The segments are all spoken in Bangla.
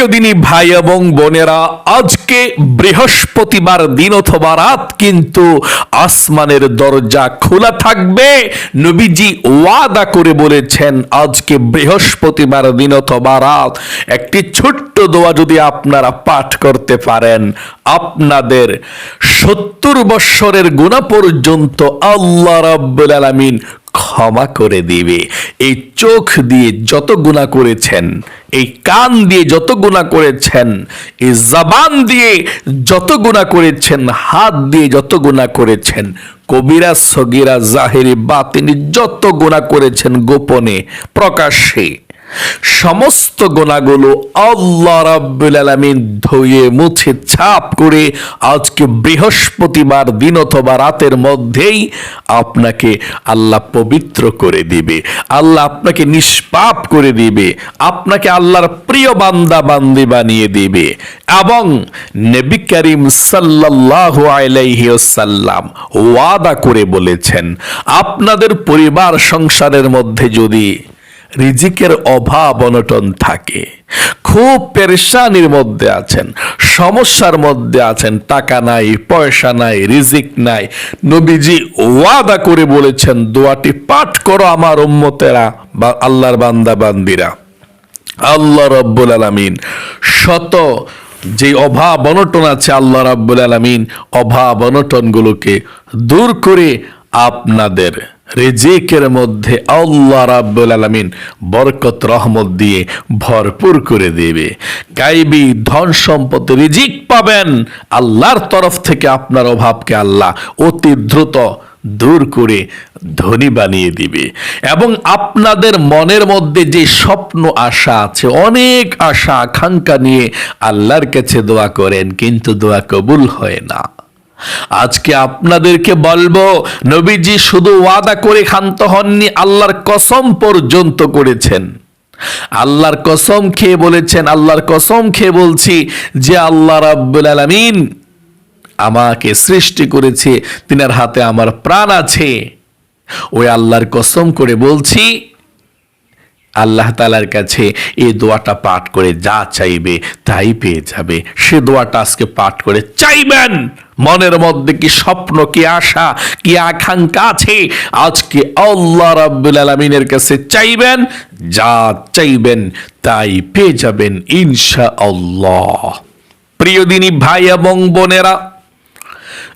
প্রিয় দিনী ভাই এবং বোনেরা, আজকে বৃহস্পতিবার দিন অথবা রাত, কিন্তু আসমানের দরজা খোলা থাকবে। নবীজি ওয়াদা করে বলেছেন, আজকে বৃহস্পতিবার দিন অথবা রাত। একটি ছোট্ট দোয়া যদি আপনারা পাঠ করতে পারেন, আপনাদের সত্তর বৎসরের গুণা পর্যন্ত আল্লাহ রাব্বুল আলামিন ক্ষমা করে দিবে। এই চোখ দিয়ে যত গুণা করেছেন, এই কান দিয়ে যত গুণা করেছেন, এই জবান দিয়ে যত গুণা করেছেন, হাত দিয়ে যত গুণা করেছেন, কবিরা, সগিরা, জাহেরি বা তিনি যত গুণা করেছেন গোপনে, প্রকাশ্যে সমস্ত গোনাগুলো আল্লাহ রাব্বুল আলামিন ধুয়ে, মুছে, ছাপ করে আজকে বৃহস্পতিবার দিন অথবা রাতের মধ্যেই আপনাকে আল্লাহ পবিত্র করে দিবে। আল্লাহ আপনাকে নিষ্পাপ করে দিবে। আপনাকে আল্লাহর প্রিয় বান্দা বান্দি বানিয়ে দিবে। এবং নবী করিম সাল্লাল্লাহু আলাইহি ওয়াসাল্লাম ওয়াদা করে বলেছেন, আপনাদের পরিবার সংসারের মধ্যে যদি রিজিকের অভাব অনটন থাকে। খুব পেরেশানির মধ্যে আছেন, সমস্যার মধ্যে আছেন, টাকা নাই, পয়সা নাই, রিজিক নাই। নবীজি ওয়াদা করে বলেছেন, দোয়াটি পাঠ করো আমার উম্মতেরা বা আল্লাহর বান্দা বান্দিরা। আল্লাহ রব্বুল আলামিন শত যে অভাব অনটন আছে আল্লাহ রাব্বুল আলামিন অভাব অনটনগুলোকে দূর করে আপনাদের রেজেকের মধ্যে আল্লাহ রাব্বুল আলামিন বরকত, রহমত দিয়ে ভরপুর করে দেবে। গাইবি ধন সম্পদ রিজিক পাবেন, আল্লাহর তরফ থেকে আপনার অভাবকে আল্লাহ অতি দ্রুত দূর করে ধনী বানিয়ে দিবে। এবং আপনাদের মনের মধ্যে যে স্বপ্ন, আশা আছে, অনেক আশা, আকাঙ্ক্ষা নিয়ে আল্লাহর কাছে দোয়া করেন, কিন্তু দোয়া কবুল হয় না। আজকে আপনাদেরকে বলব, নবীজি শুধু ওয়াদা করে ক্ষান্ত হননি, আল্লাহর কসম পর্যন্ত করেছেন। আল্লাহর কসম খেয়ে বলেছেন, আল্লাহর কসম খেয়ে বলছি যে আল্লাহ রাব্বুল আলামিন আমাকে সৃষ্টি করেছে, তিনার হাতে আমার প্রাণ আছে। ওই আল্লাহর কসম করে বলছি আল্লাহ তালার কাছে এ দোয়াটা পাঠ করে যা চাইবে তাই পেয়ে যাবে। সে দোয়াটা আজকে পাঠ করে চাইবেন। মনের মধ্যে কি স্বপ্ন, কি আশা, কি আকাঙ্ক্ষা আছে? আজকে আল্লাহ রাব্বুল আলামিনের কাছে চাইবেন, যা চাইবেন তাই পেয়ে যাবেন ইনশা আল্লাহ প্রিয় দিনী ভাই এবং বোনেরা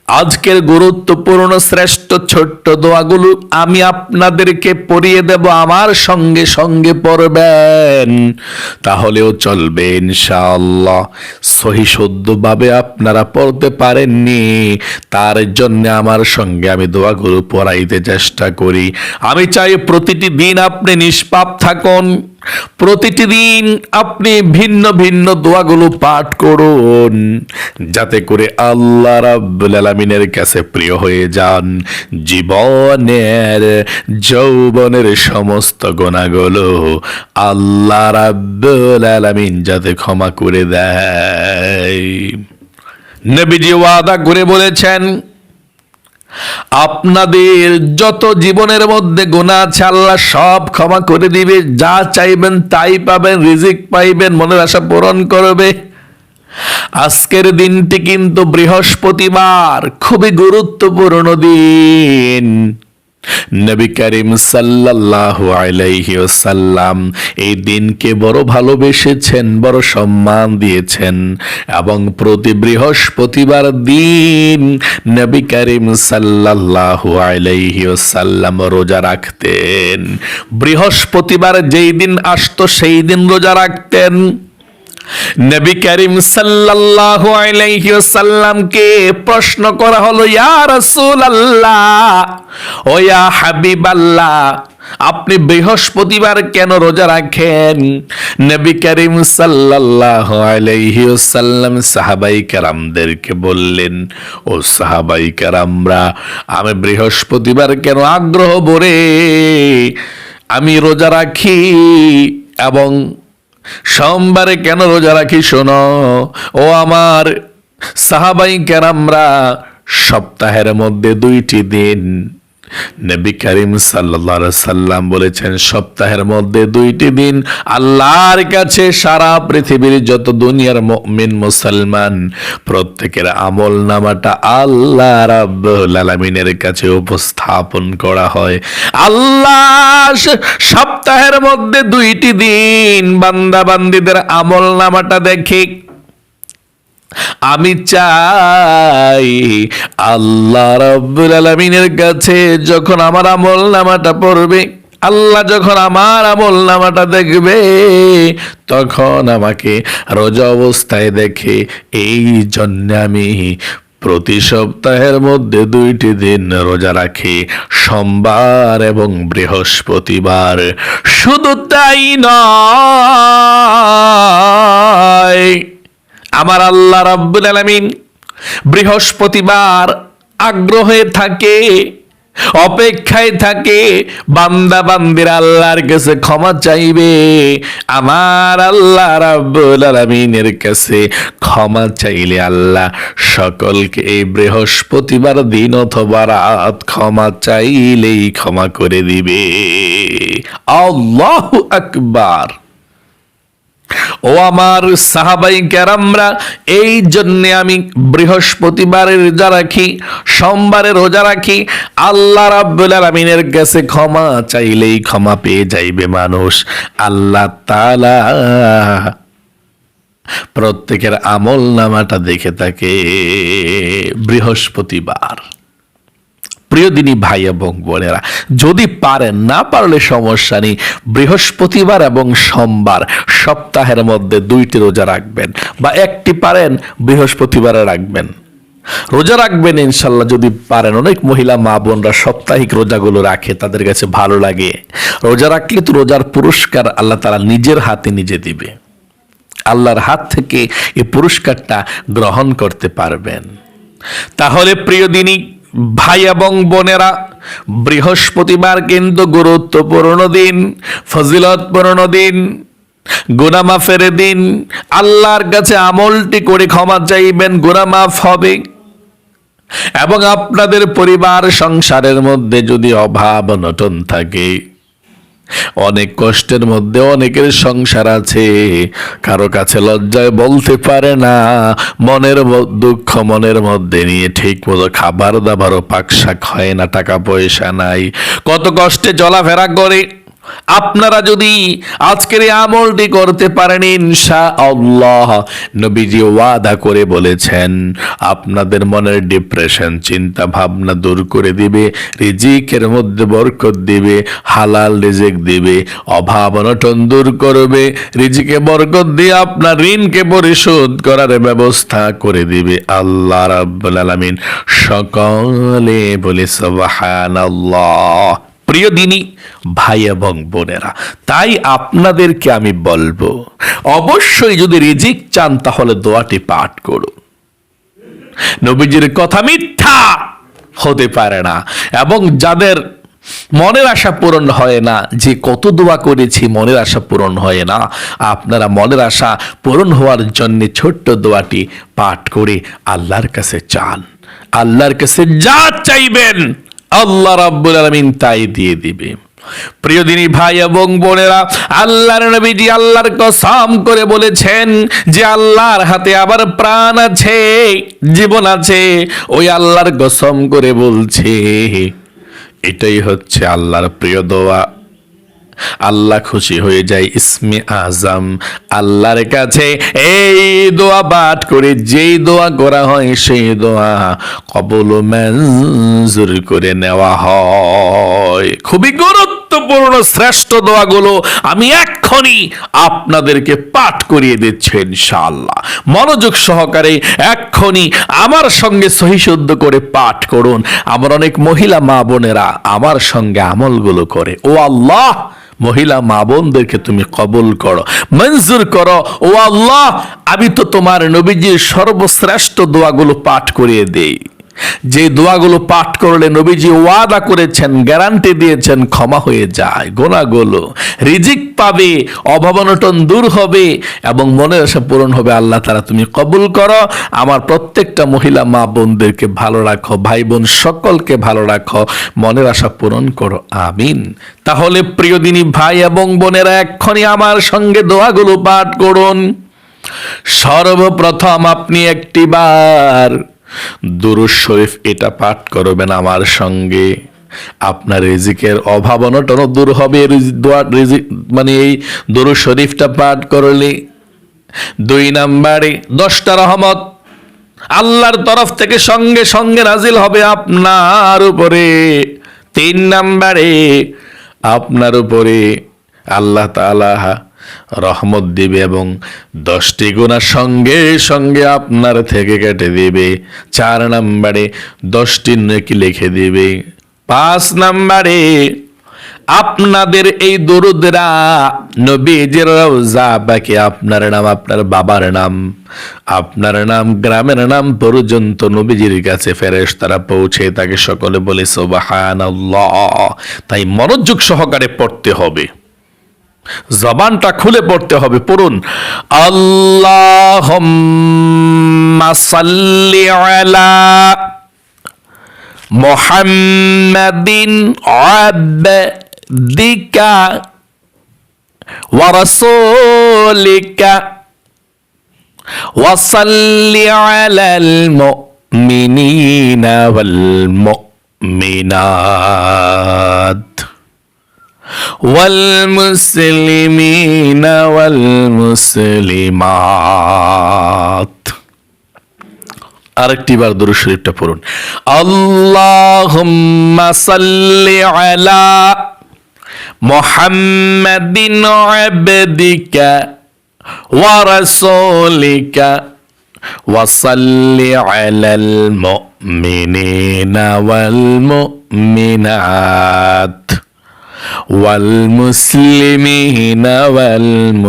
আজকের গুরুত্বপূর্ণ শ্রেষ্ঠ ছোট্ট দোয়াগুলো আমি আপনাদেরকে পড়িয়ে দেব, আমার সঙ্গে সঙ্গে পড়বেন। তাহলেও চলবে ইনশাআল্লাহ। সহি শুদ্ধভাবে আপনারা পড়তে পারেননি, তার জন্য আমার সঙ্গে আমি দোয়াগুলো পড়াইতে চেষ্টা করি। আমি চাই প্রতিটি দিন আপনি নিষ্পাপ থাকুন। প্রতিটি দিন আপনি ভিন্ন ভিন্ন দোয়াগুলো পাঠ করুন, যাতে করে আল্লাহ রাব্বুল আলামিনের কাছে প্রিয় হয়ে যান। জীবনের, যৌবনের সমস্ত গোনাগুলো আল্লাহ রাব্বুল আলামিন যাতে ক্ষমা করে দেয়। নবীজি ওয়াদা করে বলেছেন আপনাদের যত জীবনের মধ্যে গোনা আছে, আল্লাহ সব ক্ষমা করে দিবে। যা চাইবেন তাই পাবেন, রিজিক পাইবেন, মনের আশা পূরণ করবে। আজকের দিনটি কিন্তু বৃহস্পতিবার, খুবই গুরুত্বপূর্ণ দিন। নবী করিম সাল্লাল্লাহু আলাইহি ওয়াসাল্লাম এই দিনকে বড় ভালোবেসেছেন, বড় সম্মান দিয়েছেন এবং প্রতি বৃহস্পতিবার দিন নবী করিম সাল্লাল্লাহু আলাইহি ওয়াসাল্লাম রোজা রাখতেন। বৃহস্পতিবার যেই দিন আসতো, সেই দিন রোজা রাখতেন। নবী করিম সাল্লাল্লাহু আলাইহি ওয়াসাল্লামকে প্রশ্ন করা হলো, ইয়া রাসূলুল্লাহ, ও ইয়া হাবিবাল্লাহ, আপনি বৃহস্পতিবার কেন রোজা রাখেন? নবী করিম সাল্লাল্লাহু আলাইহি ওয়াসাল্লাম সাহাবাই কারামদেরকে বললেন, ও সাহাবাই কারামরা, আমি বৃহস্পতিবার কেন আগ্রহ ভরে আমি রোজা রাখি এবং সোমবারে কেন রোজা রাখি শোনো? ও আমার সাহাবাই কেরামরা সপ্তাহের মধ্যে দুইটি দিন নবী করিম আলাইহি সাল্লাম বলেছেন, সপ্তাহের মধ্যে দুইটি দিন আল্লাহর কাছে সারা পৃথিবীর যত দুনিয়ার মুমিন, মুসলমান, প্রত্যেকের আমল নামাটা আল্লাহ রাব্বুল কাছে উপস্থাপন করা হয়। আল্লাহ সপ্তাহের মধ্যে দুইটি দিন বান্দা আমল নামাটা দেখে আমি চাই আল্লাহ রাব্বুল আলামিনের কাছে যখন আমার আমল নামাটা পড়বে, আল্লাহ যখন আমার আমল নামাটা দেখবে, তখন আমাকে রোজা অবস্থায় দেখে এই জন্য আমি প্রতি সপ্তাহের মধ্যে দুইটি দিন রোজা রাখি, সোমবার এবং বৃহস্পতিবার। শুধু তাই নয় আমার আল্লাহ রাব্বুল আলামিন বৃহস্পতিবার আগ্রহে থাকে, অপেক্ষায় থাকে, বান্দা বান্দির আল্লাহর কাছে ক্ষমা চাইবে, আমার আল্লাহ রাব্বুল আলামিনের কাছে ক্ষমা চাইলে আল্লাহ সকলকে এই বৃহস্পতিবার দিন অথবা রাত ক্ষমা চাইলেই ক্ষমা করে দিবে। আল্লাহু আকবার। ও আমার সাহাবাই ক্যারামরা এই জন্যে আমি বৃহস্পতিবারে রোজা রাখি সোমবারে রোজা রাখি। আল্লাহ রাব্বুল আলামিনের কাছে ক্ষমা চাইলেই ক্ষমা পেয়ে যাইবে মানুষ। আল্লাহ তাআলা প্রত্যেকের আমল নামাটা দেখে থাকে বৃহস্পতিবার। প্রিয় দিনী ভাই এবং বোনেরা, যদি পারেন না পারলে সমস্যা নেই। বৃহস্পতিবার এবং সোমবার সপ্তাহের মধ্যে দুইটি রোজা রাখবেন বা একটি পারেন, বৃহস্পতিবারে রাখবেন। রোজা রাখবেন ইনশাল্লাহ, যদি পারেন। অনেক মহিলা, মা বোনরা সাপ্তাহিক রোজাগুলো রাখে, তাদের কাছে ভালো লাগে। রোজা রাখলে তো রোজার পুরস্কার আল্লাহ তারা নিজের হাতে নিজে দিবে। আল্লাহর হাত থেকে এই পুরস্কারটা গ্রহণ করতে পারবেন। তাহলে প্রিয় দিনী ভাই এবং বোনেরা, বৃহস্পতিবার কিন্তু গুরুত্বপূর্ণ দিন, ফজিলতপূর্ণ দিন গুনামা ফেরে দিন। আল্লাহর কাছে আমলটি করে ক্ষমা চাইবেন, গুনামাফ হবে। এবং আপনাদের পরিবার সংসারের মধ্যে যদি অভাব, অনটন থাকে অনেক কষ্টের মধ্যে অনেকের সংসার আছে। কারও কাছে লজ্জায় বলতে পারে না, মনের দুঃখ মনের মধ্যে নিয়ে ঠিক মতো খাবার দাবারও পাকশাক হয় না, টাকা পয়সা নাই। কত কষ্টে চলাফেরা করে। আপনারা যদি আজকের আমলটি করতে পারেন ইনশা আল্লাহ নবীজি ওয়াদা করে বলেছেন, আপনাদের মনের ডিপ্রেশন চিন্তা ভাবনা দূর করে দিবে, রিজিকের মধ্যে বরকত দিবে, হালাল রিজিক দিবে, অভাব অনটন দূর করবে, রিজিকে বরকত দিয়ে আপনার ঋণকে পরিশোধ করার ব্যবস্থা করে দিবে। আল্লাহ রাব্বুল আলামিন সকলে বলে, সুবহানাল্লাহ। প্রিয় দিনী, ভাই এবং বোনেরা, তাই আপনাদেরকে আমি বলব, অবশ্যই যদি রিজিক চান তাহলে দোয়াটি পাঠ করুন। নবীজির কথা মিথ্যা হতে পারে না এবং যাদের মনের আশা পূরণ হয় না, যে কত দোয়া করেছি মনের আশা পূরণ হয় না, আপনারা মনের আশা পূরণ হওয়ার জন্য ছোট্ট দোয়াটি পাঠ করে আল্লাহর কাছে চান। আল্লাহর কাছে যা চাইবেন আল্লাহ রাব্বুল আলামিন তাই দিয়ে দিবে। প্রিয় দিনী ভাই এবং বোনেরা, আল্লাহর নবীজি আল্লাহর কসম করে বলেছেন যে আল্লাহর হাতে আবার প্রাণ আছে, জীবন আছে, ওই আল্লাহর কসম করে বলছে। এটাই হচ্ছে আল্লাহর প্রিয় দোয়া। আল্লাহ খুশি হয়ে যায়, ইসমে আজম, আল্লাহর কাছে এই দোয়া পাঠ করে, যেই দোয়া করা হয় সেই দোয়া কবল মঞ্জুর করে নেওয়া হয়। খুবই গুরুত্বপূর্ণ শ্রেষ্ঠ দোয়াগুলো আমি এক্ষুনি আপনাদেরকে পাঠ করিয়ে দিচ্ছি ইনশাআল্লাহ। মনোযোগ সহকারে এক্ষুনি আমার সঙ্গে সহিশুদ্ধ করে পাঠ করুন। আমার অনেক মহিলা মা বোনেরা আমার সঙ্গে আমলগুলো করে। ও আল্লাহ মহিলা মা বোনদেরকে তুমি কবল করো। মঞ্জুর করো। ও আল্লাহ, আমি তো তোমার নবীজির সর্বশ্রেষ্ঠ দোয়াগুলো পাঠ করিয়ে দেই। যে দোয়াগুলো পাঠ করলে নবীজি ওয়াদা করেছেন, গ্যারান্টি দিয়েছেন, ক্ষমা হয়ে যায়। গোনাগুলো রিজিক পাবে, অভাবনটন দূর হবে এবং মনের আশা পূরণ হবে। আল্লাহ তারা তুমি কবুল করো। আমার প্রত্যেকটা মহিলা মা বোনদেরকে ভালো রাখো, ভাই বোন সকলকে ভালো রাখো। মনের আশা পূরণ করো। আমিন। তাহলে প্রিয় দিনী ভাই এবং বোনেরা এক্ষণি আমার সঙ্গে দোয়াগুলো পাঠ করুন। সর্বপ্রথম আপনি একটিবার দুরুজ শরীফ, এটা পাঠ করবেন আমার সঙ্গে। আপনার রিজিকের অভাব অনটন দূর হবে মানে এই দুরুজ শরীফটা পাঠ করলে। দুই নাম্বারে, দশটা রহমত। আল্লাহর তরফ থেকে সঙ্গে সঙ্গে নাজিল হবে আপনার উপরে। তিন নাম্বারে, আপনার উপরে আল্লাহ তাআলা রহমত দিবে এবং দশটি গুণার সঙ্গে সঙ্গে আপনার থেকে কেটে দিবে। চার নাম্বারে দশটি নেকি লিখে দিবে। পাঁচ নাম্বারে আপনাদের এই দরুদরা নবীজির রওজা, বাকি আপনার নাম আপনার বাবার নাম। আপনার নাম, গ্রামের নাম পর্যন্ত নবীজির কাছে ফেরেশ তারা পৌঁছে তাকে সকলে বলে, সুবহানাল্লাহ। তাই মনোযোগ সহকারে পড়তে হবে। জবানটা খুলে পড়তে হবে পড়ুন আল্লাহ সাল্লি আলা মোহাম্মদিন আবদিকা ورسولك وصل على المؤمنين والمؤمنات والمسلمين والمسلمات আরেকটি বার দুরূদ শরীফটা পড়ুন আল্লাহুম্মা সাল্লি আলা মুহাম্মাদিন আবদিকা ওয়া রাসূলিকা ওয়া সাল্লি আলাল মুমিনিনা ওয়াল মুমিনাত والمسلمين والمسلمات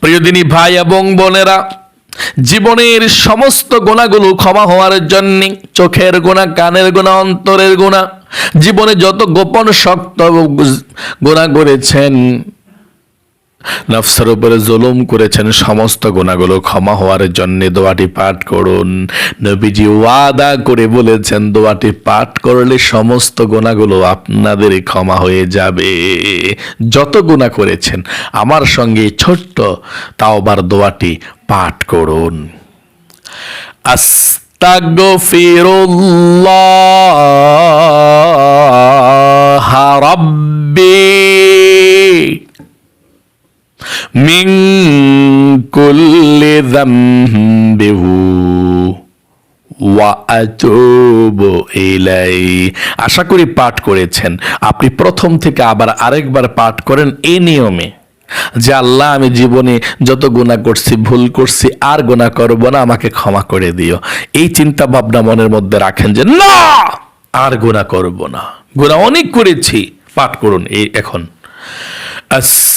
প্রিয়দিনী ভাই এবং বোনেরা জীবনের সমস্ত গোনাগুলো ক্ষমা হওয়ার জন্য চোখের গোনা কানের গোনা অন্তরের গোনা জীবনে যত গোপন শক্ত গোনা করেছেন নফসের উপরে জুলুম করেছেন সমস্ত গুণাগুলো ক্ষমা হওয়ার জন্য দোয়াটি পাঠ করুন। নবীজি ওয়াদা করে বলেছেন, দোয়াটি পাঠ করলে সমস্ত গুণাগুলো আপনাদের ক্ষমা হয়ে যাবে। যত গুণা করেছেন, আমার সঙ্গে ছোট্ট তাওবার দোয়াটি পাঠ করুন। আস্তাগফিরুল্লাহ রাব্বি। মিং কুল্লি যামবিহু আশা করি পাঠ করেছেন। আপনি প্রথম থেকে আবার আরেকবার পাঠ করেন এ নিয়মে যে, আল্লাহ, আমি জীবনে যত গুণা করছি, ভুল করছি, আর গুণা করব না, আমাকে ক্ষমা করে দিও। এই চিন্তা ভাবনা মনের মধ্যে রাখেন যে, না, আর গুণা করব না। গুণা অনেক করেছি। পাঠ করুন এই এখন। আস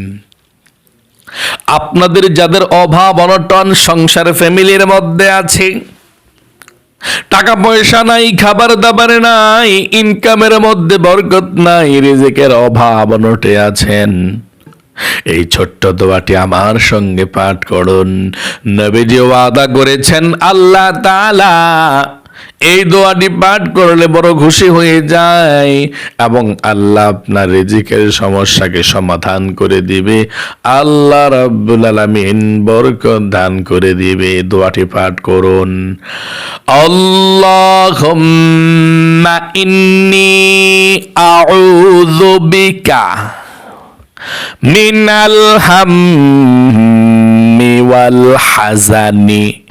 আপনাদের যাদের অভাব, অনটন সংসার ফ্যামিলির মধ্যে আছে, টাকা পয়সা নাই, খাবার দাবার নাই ইনকামের মধ্যে বরকত নাই, রিজিকের অভাব অনটে আছেন। এই ছোট্ট দোয়াটি আমার সঙ্গে পাঠ করুন। নবীজি ওয়াদা করেছেন, আল্লাহ তাআলা এই দোয়াটি পাঠ করলে বড় খুশি হয়ে যায় এবং আল্লাহ আপনার রেজিকের সমস্যাকে সমাধান করে দিবে। আল্লাহ রব্বুল আলামিন বরকত দান করে দিবে। দোয়াটি পাঠ করুন। আল্লাহুম্মা ইন্নি আউযু বিকা মিনাল হাম্মি ওয়াল হাজানি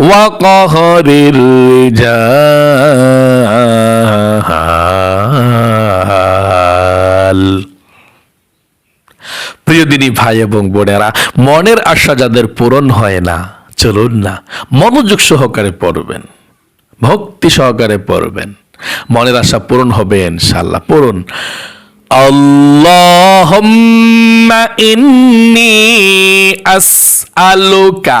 وقهر الرجال প্রিয় দিনী ভাই এবং বোনেরা মনের আশা যাদের পূরণ হয় না চলুন না মনোযোগ সহকারে পড়বেন ভক্তি সহকারে পড়বেন মনের আশা পূরণ হবে ইনশাল্লাহ পড়ুন আল্লাহুম্মা ইন্নি আসআলুকা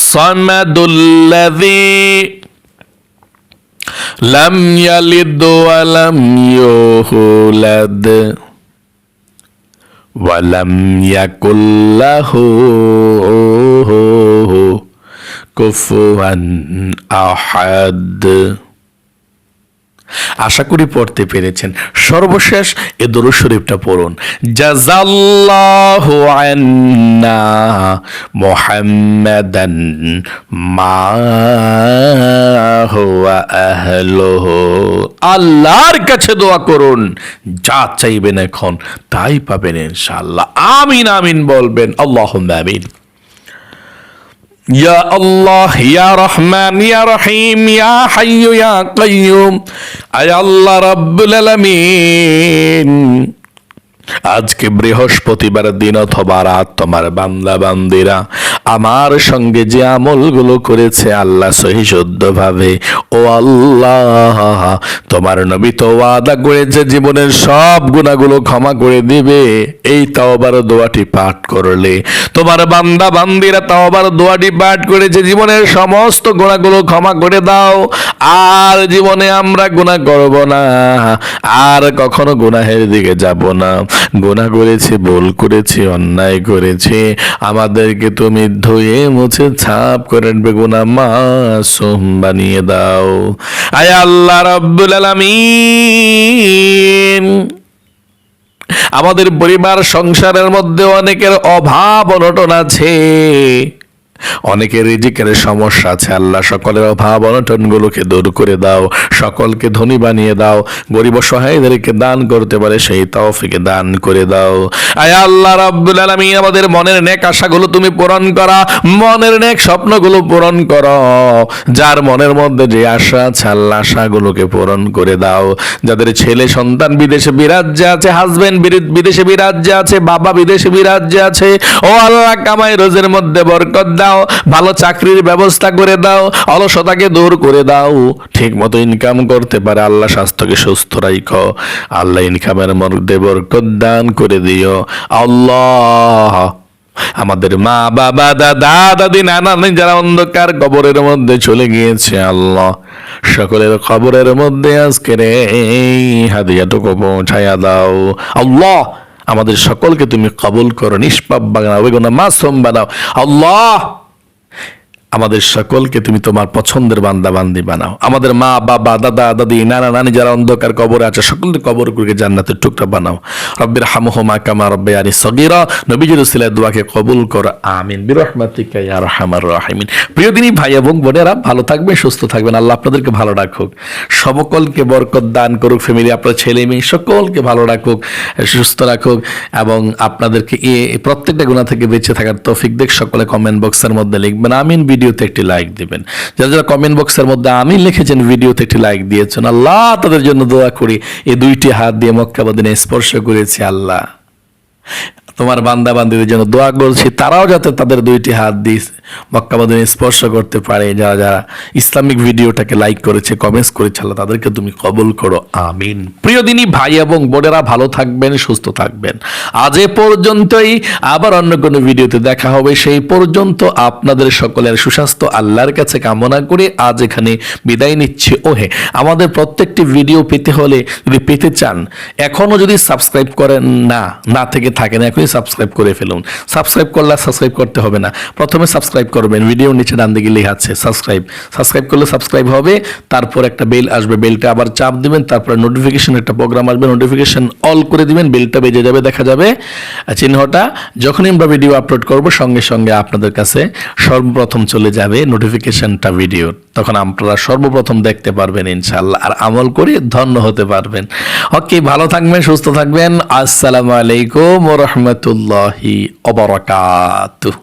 الصمد الذي لم يلد ولم يولد ولم يكن له كفوا أحد. আশা করি পড়তে পেরেছেন। সর্বশেষ এ দরুদ শরীফটা পড়ুন। মা আল্লাহর কাছে দোয়া করুন। যা চাইবেন এখন তাই পাবেন ইনশাআল্লাহ। আমিন আমিন বলবেন। আল্লাহুম্মা আমিন। يا الله يا رحمن يا رحيم يا حي يا قيوم يا الله رب العالمين. আজকে বৃহস্পতিবার দিন অথবা রাত তোমার বান্দা বান্দিরা। আমার সঙ্গে যে আমলগুলো করেছে আল্লাহ সহি ভাবে ও আল্লাহ, তোমার নবী তো ওয়াদা করেছে জীবনের সব গুণাগুলো ক্ষমা করে দিবে। এই তাওবার দোয়াটি পাঠ করলে তোমার বান্দা বান্দিরা তাওবার দোয়াটি পাঠ করেছে জীবনের সমস্ত গুণাগুলো ক্ষমা করে দাও। আর জীবনে আমরা গুণা করব না। আর কখনো গুনাহের দিকে যাব না। গুনাহ করেছে, ভুল করেছে, অন্যায় করেছে। আমাদেরকে তুমি ধুয়ে মুছে ছাপ করে বেগুনা মাসুম বানিয়ে দাও। আয় আল্লাহ রব্বুল আলামিন। আমাদের পরিবার, সংসারের মধ্যে অনেকের অভাব, অনটন আছে। অনেকের রিজিকের সমস্যা আছে। আল্লাহ সকলের অভাব, অনটনগুলোকে দূর করে দাও। সকলকে ধনী বানিয়ে দাও। গরিব সহায়দেরকে দান করতে পারে, সেই তৌফিকে দান করে দাও। আয় আল্লাহ রাব্বুল আলামিন, আমাদের মনের নেক আশাগুলো তুমি পূরণ করা। মনের নেক স্বপ্নগুলো পূরণ করো। যার মনের মধ্যে যে আশা আছে, আল্লাহ আশাগুলোকে পূরণ করে দাও। যাদের ছেলে সন্তান বিদেশে বিরাজ্যে আছে হাজবেন্ড বিদেশে বিরাজ্যে আছে, বাবা বিদেশে বিরাজ্যে আছে, ও আল্লাহ কামাই রোজের মধ্যে বরকত দাও। ভালো চাকরির ব্যবস্থা করে দাও, অলসতাকে দূর করে দাও। ঠিক মতো ইনকাম করতে পারে, আল্লাহ স্বাস্থ্যকে সুস্থ রাখো আল্লাহ ইনকামের মধ্যে বরকত দান করে দিও। আল্লাহ, আমাদের মা, বাবা, দাদা, দাদি, নানা, নানি যারা অন্ধকার কবরের মধ্যে চলে গিয়েছে, আল্লাহ, সকলের খবরের মধ্যে আজকের এই হাদিয়াটুকু পৌঁছায়া দাও। আল্লাহ, আমাদের সকলকে তুমি কবুল করো, নিষ্পাপ বেগুনা মাসুম বানাও। আল্লাহ আমাদের সকলকে তুমি তোমার পছন্দের বান্দা বান্দি বানাও। আমাদের মা, বাবা, দাদা, দাদি, নানা, নানি যারা অন্ধকার কবরে আছে সকলের কবরগুলোকে জান্নাতের টুকরা বানাও। রব্বির হামহুমা কামা রব্বে আনি সগীরা। নবীজির উসিলায় দোয়াকে কবুল কর, আমিন। বিরহমাতিকা ইয়া রাহমার রাহিমিন। প্রিয় দিনী ভাই এবং বোনেরা, ভালো থাকবেন, সুস্থ থাকবেন। আল্লাহ আপনাদেরকে ভালো রাখুক। সকলকে বরকত দান করুক ফ্যামিলি আপনার ছেলে মেয়ে, সকলকে ভালো রাখুক, সুস্থ রাখুক এবং আপনাদেরকে এ প্রত্যেকটা গুণা থেকে বেঁচে থাকার তৌফিক দেখ। সকলে কমেন্ট বক্সের মধ্যে লিখবেন, আমিন। ভিডিওতে একটি লাইক দিবেন। যারা যারা কমেন্ট বক্সের মধ্যে আমি লিখেছেন, ভিডিওতে একটি লাইক দিয়েছেন। আল্লাহ তাদের জন্য দোয়া করি, এই দুইটি হাত দিয়ে মক্কাবাদিনে স্পর্শ করেছে আল্লাহ। তোমার বান্দা বান্দিদের জন্য দোয়া করছি, তারাও যাতে তাদের দুইটি হাত দিয়ে মক্কা মদিনে স্পর্শ করতে পারে। যারা যারা ইসলামিক ভিডিওটাকে লাইক করেছে কমেন্টস করেছে, আল্লাহ তাদেরকে তুমি কবল করো। আমিন। প্রিয় দিনী ভাই এবং বোনেরা, ভালো থাকবেন, সুস্থ থাকবেন। আজ এ পর্যন্তই। আবার অন্য কোনো ভিডিওতে দেখা হবে। সেই পর্যন্ত আপনাদের সকলের সুস্বাস্থ্য, আল্লাহর কাছে কামনা করে আজ এখানে বিদায় নিচ্ছি। ওহে, আমাদের প্রত্যেকটি ভিডিও পেতে হলে যদি পেতে চান, এখনও যদি সাবস্ক্রাইব করেন না না থেকে থাকেন, এখনই সাবস্ক্রাইব করে ফেলুন। সাবস্ক্রাইব করলে সাবস্ক্রাইব করতে হবে না। প্রথমে সাবস্ক্রাইব করবেন, ভিডিওর নিচে ডান দিকে লেখা আছে, সাবস্ক্রাইব। সাবস্ক্রাইব করলে সাবস্ক্রাইব হবে, তারপর একটা বেল আসবে, বেলটা আবার চাপ দিবেন, তারপরে নোটিফিকেশন একটা প্রোগ্রাম আসবে নোটিফিকেশন অল করে দিবেন, বেলটা বেজে যাবে, দেখা যাবে। চিহ্নটা, যখনই আমরা ভিডিও আপলোড করব, সঙ্গে সঙ্গে আপনাদের কাছে সর্বপ্রথম চলে যাবে নোটিফিকেশনটা ভিডিও তখন আপনারা সর্বপ্রথম দেখতে পারবেন ইনশাল্লাহ আর আমল করে ধন্য হতে পারবেন। ওকে, ভালো থাকবেন, সুস্থ থাকবেন। আসসালামু আলাইকুম রহমতুল্লাহি অবরাকাতুহ